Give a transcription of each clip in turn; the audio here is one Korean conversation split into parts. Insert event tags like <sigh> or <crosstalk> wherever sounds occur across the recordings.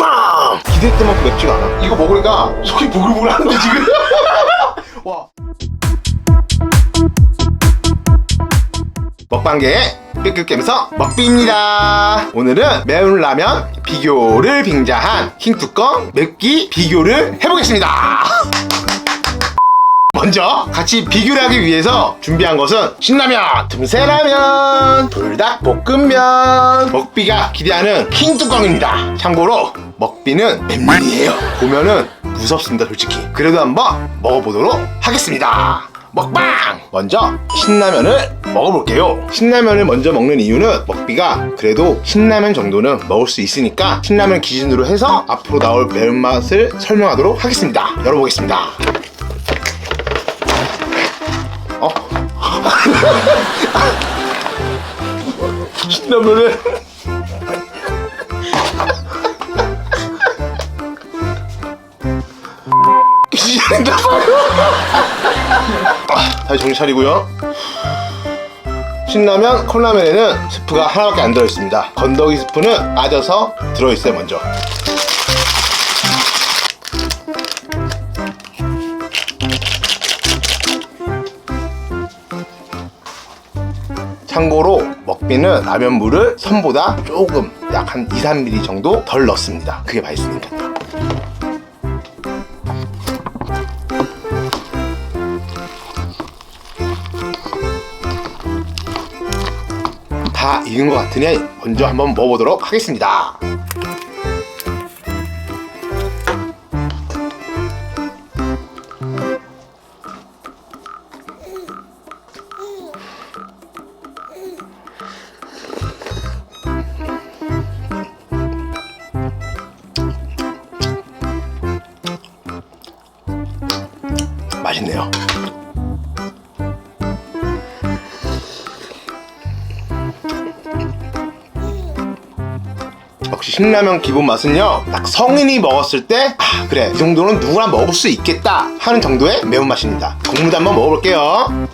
빵! 기대했던 만큼 맵지가 않아. 이거 먹으니까 속이 보글보글 하는데 지금. <laughs> 와. 먹방계의 삐끗 게임서 먹비입니다. 오늘은 매운 라면 비교를 빙자한 흰뚜껑 맵기 비교를 해보겠습니다. <laughs> 먼저 같이 비교를 하기 위해서 준비한 것은 신라면, 틈새라면, 불닭볶음면, 먹비가 기대하는 흰뚜껑입니다. 참고로 먹비는 맵면이에요. 보면은 무섭습니다, 솔직히. 그래도 한번 먹어보도록 하겠습니다. 먹방! 먼저 신라면을 먹어볼게요. 신라면을 먼저 먹는 이유는 먹비가 그래도 신라면 정도는 먹을 수 있으니까 신라면 기준으로 해서 앞으로 나올 매운맛을 설명하도록 하겠습니다. 열어보겠습니다. 신라면을. 기다린다 아, 다시 정신 차리고요. 신라면 컵라면에는 스프가 하나밖에 안 들어있습니다. 건더기 스프는 빠져서 들어있어요 먼저. 참고로 먹비는 라면 물을 선보다 조금 약 한 2, 3mm 정도 덜 넣습니다. 그게 맛있으니까. 다 익은 것 같으니 먼저 한번 먹어보도록 하겠습니다. 역시 신라면 기본 맛은요 딱 성인이 먹었을 때 아 그래 이 정도는 누구나 먹을 수 있겠다 하는 정도의 매운맛입니다. 국물도 한번 먹어볼게요.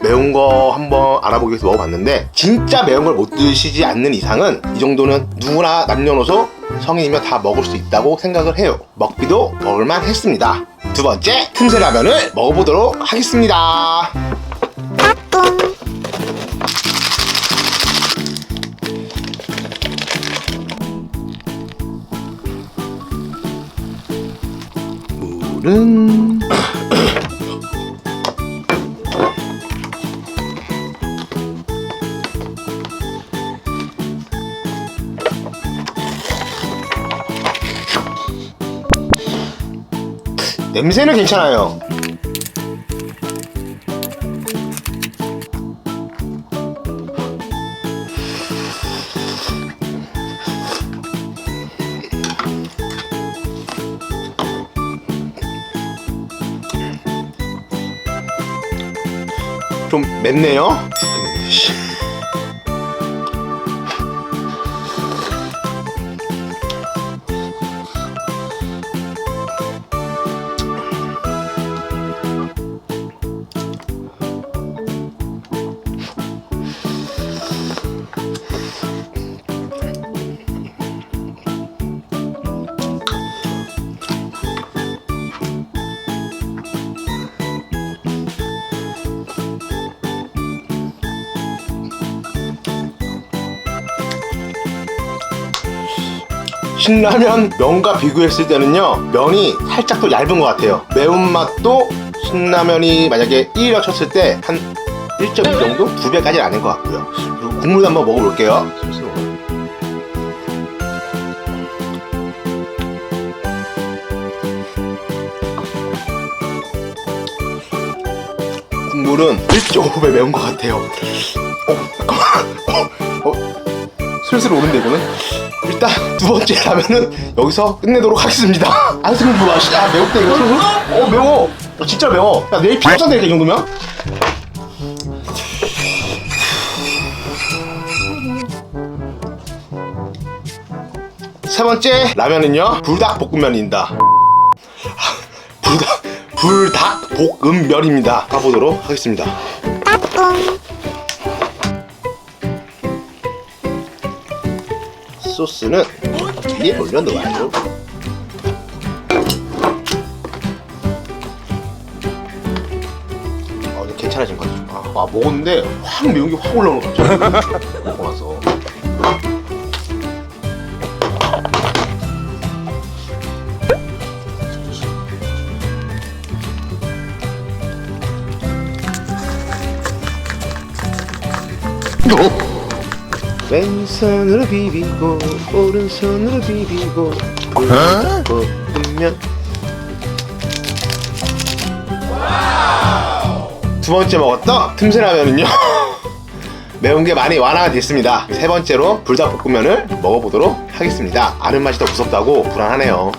매운 거 한번 알아보기 위해서 먹어봤는데 진짜 매운 걸 못 드시지 않는 이상은 이 정도는 누구나 남녀노소 성인이면 다 먹을 수 있다고 생각을 해요. 먹기도 먹을만 했습니다. 두 번째 틈새 라면을 먹어보도록 하겠습니다. 물은 냄새는 괜찮아요. 좀 맵네요. 신라면 면과 비교했을 때는요 면이 살짝 더 얇은 것 같아요. 매운맛도 신라면이 만약에 1이라고 쳤을 때 한 1.2 정도? 2배까지는 아닌 것 같고요. 그리고 국물도 한번 먹어볼게요. 국물은 1.5배 매운 것 같아요. 어, 잠깐만. 어, 어, 슬슬 오는데 이거는 일단 두 번째 라면은 여기서 끝내도록 하겠습니다. 안승 뭐 맛이 아 매운데 이거 어 매워. 어, 진짜 매워. 야 내일 되겠다 이 정도면? 세 번째 라면은요 불닭볶음면입니다. 아, 불닭 불닭 볶음면입니다. 가보도록 하겠습니다. 소스는 위에 올려놓아요. 어, 이제 괜찮아진 것 같아. 아, 아, 먹었는데 확 매운 게 확 올라오는 거 같아. <laughs> 먹고 나서. 왼손으로 비비고 오른손으로 비비고 볶으면. 두 번째 먹었던 틈새라면은요. <laughs> 매운 게 많이 완화가 됐습니다. 세 번째로 불닭볶음면을 먹어보도록 하겠습니다. 아는 맛이 더 무섭다고 불안하네요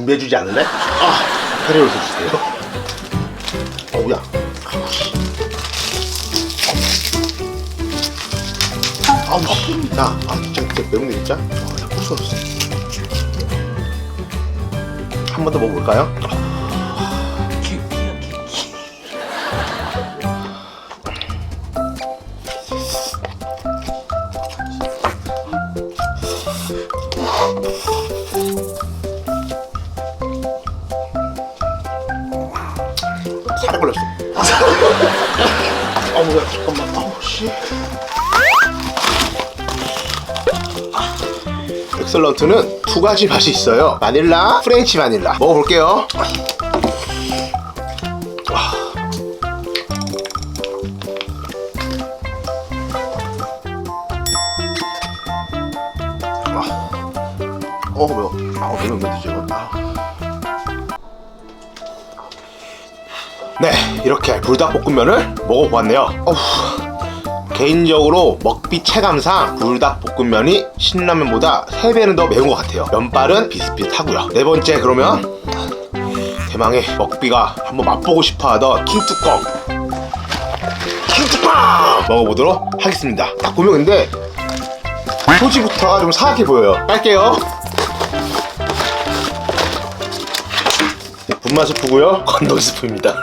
준비해주지 않을래? 아, 카레를 주세요. 어우야. 아우, 씨. 야, 아, 진짜, 진짜 매운데, 진짜? 아, 나 고수 없어. 한 번 더 먹어볼까요? 어머야, 잠깐만. 아우, 씨. 엑설런트는 두 가지 맛이 있어요. 바닐라, 프렌치 바닐라. 먹어볼게요. 네, 이렇게 불닭볶음면을 먹어보았네요. 어후, 개인적으로 먹비 체감상 불닭볶음면이 신라면보다 3배는 더 매운 것 같아요. 면발은 비슷비슷하고요. 네 번째 그러면 대망의 먹비가 한번 맛보고 싶어하던 킹뚜껑 킹뚜껑 먹어보도록 하겠습니다. 딱 보면 근데 소지부터가 좀 사악해 보여요. 깔게요. 네, 분말 스프고요. <laughs> 건더기 스프입니다.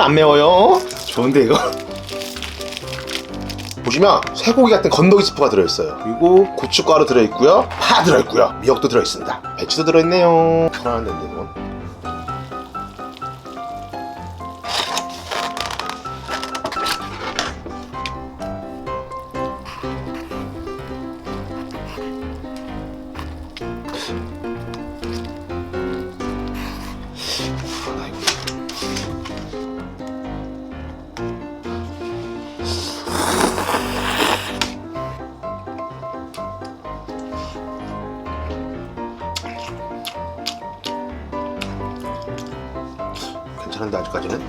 스프는 안 매워요. 좋은데 이거. <laughs> 보시면 쇠고기 같은 건더기 스프가 들어있어요. 그리고 고춧가루 들어있고요. 파 들어있고요. 미역도 들어있습니다. 배추도 들어있네요. 편안한데 이건. 아직까지는?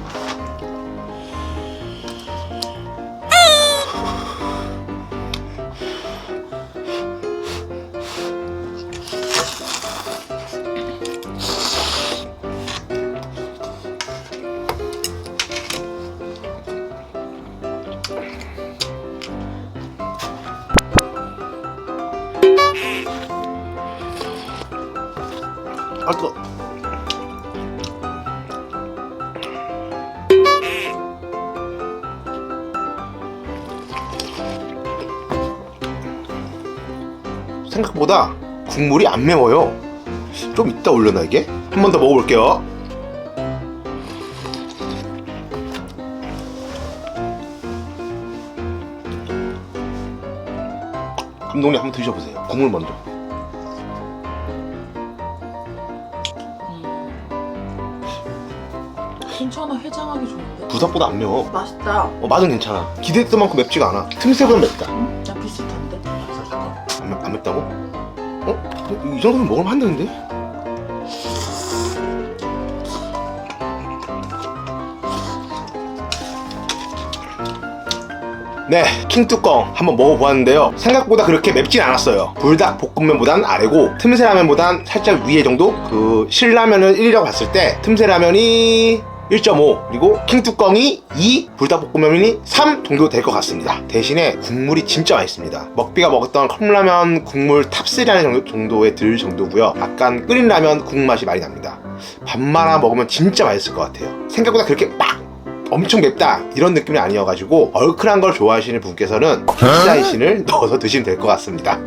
아 뜨거. 생각보다 국물이 안 매워요. 좀 이따 올려놔 이게. 한 번 더 먹어볼게요. 감독님 한번 드셔보세요. 국물 먼저. 괜찮아 해장하기 좋은데 부산보다 안 매워. 맛있다 어, 맛은 괜찮아. 기대했던 만큼 맵지가 않아. 틈새보다 맵다. 맵다고? 어? 이 정도면 먹으면 한다는데? 네, 킹뚜껑 한번 먹어보았는데요. 생각보다 그렇게 맵진 않았어요. 불닭 볶음면보단 아래고 틈새 라면보단 살짝 위에 정도? 그 신라면을 1이라고 봤을 때 틈새 라면이 1.5 그리고 킹뚜껑이 2 불닭볶음면이 3 정도 될 것 같습니다. 대신에 국물이 진짜 맛있습니다. 먹비가 먹었던 컵라면 국물 탑3라는 정도, 정도에 들 정도고요. 약간 끓인 라면 국물 맛이 많이 납니다. 밥 말아 먹으면 진짜 맛있을 것 같아요. 생각보다 그렇게 막 엄청 맵다 이런 느낌이 아니어가지고 얼큰한 걸 좋아하시는 분께서는 피자이신을 넣어서 드시면 될 것 같습니다?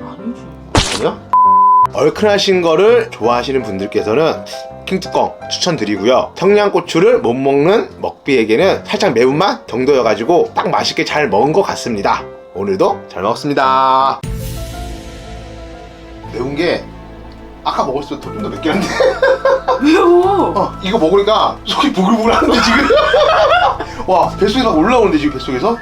얼큰하신 거를 좋아하시는 분들께서는 킹뚜껑 추천드리고요. 청양고추를 못 먹는 먹비에게는 살짝 매운맛 정도여가지고 딱 맛있게 잘 먹은 것 같습니다. 오늘도 잘 먹었습니다. 매운 게 아까 먹었을 때 좀더 맵긴 한데 <laughs> 왜요? 어, 이거 먹으니까 속이 부글부글 하는데 지금 <laughs> 와 뱃속에서 올라오는데 지금 뱃속에서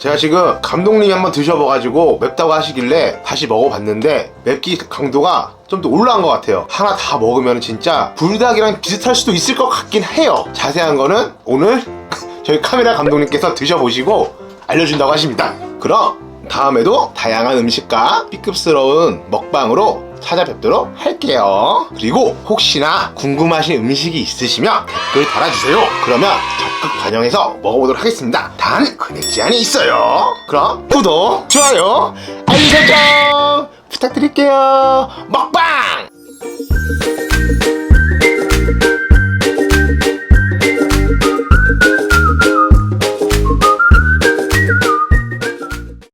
제가 지금 감독님이 한번 드셔봐가지고 맵다고 하시길래 다시 먹어봤는데 맵기 강도가 좀 더 올라간 것 같아요 하나 다 먹으면 진짜 불닭이랑 비슷할 수도 있을 것 같긴 해요 자세한 거는 오늘 <laughs> 저희 카메라 감독님께서 드셔보시고 알려준다고 하십니다 그럼 다음에도 다양한 음식과 B급스러운 먹방으로 찾아뵙도록 할게요. 그리고 혹시나 궁금하신 음식이 있으시면 댓글 달아주세요. 그러면 적극 반영해서 먹어보도록 하겠습니다. 단 그 금액 제한이 있어요. 그럼 구독, 좋아요, 알림 설정 부탁드릴게요. 먹방!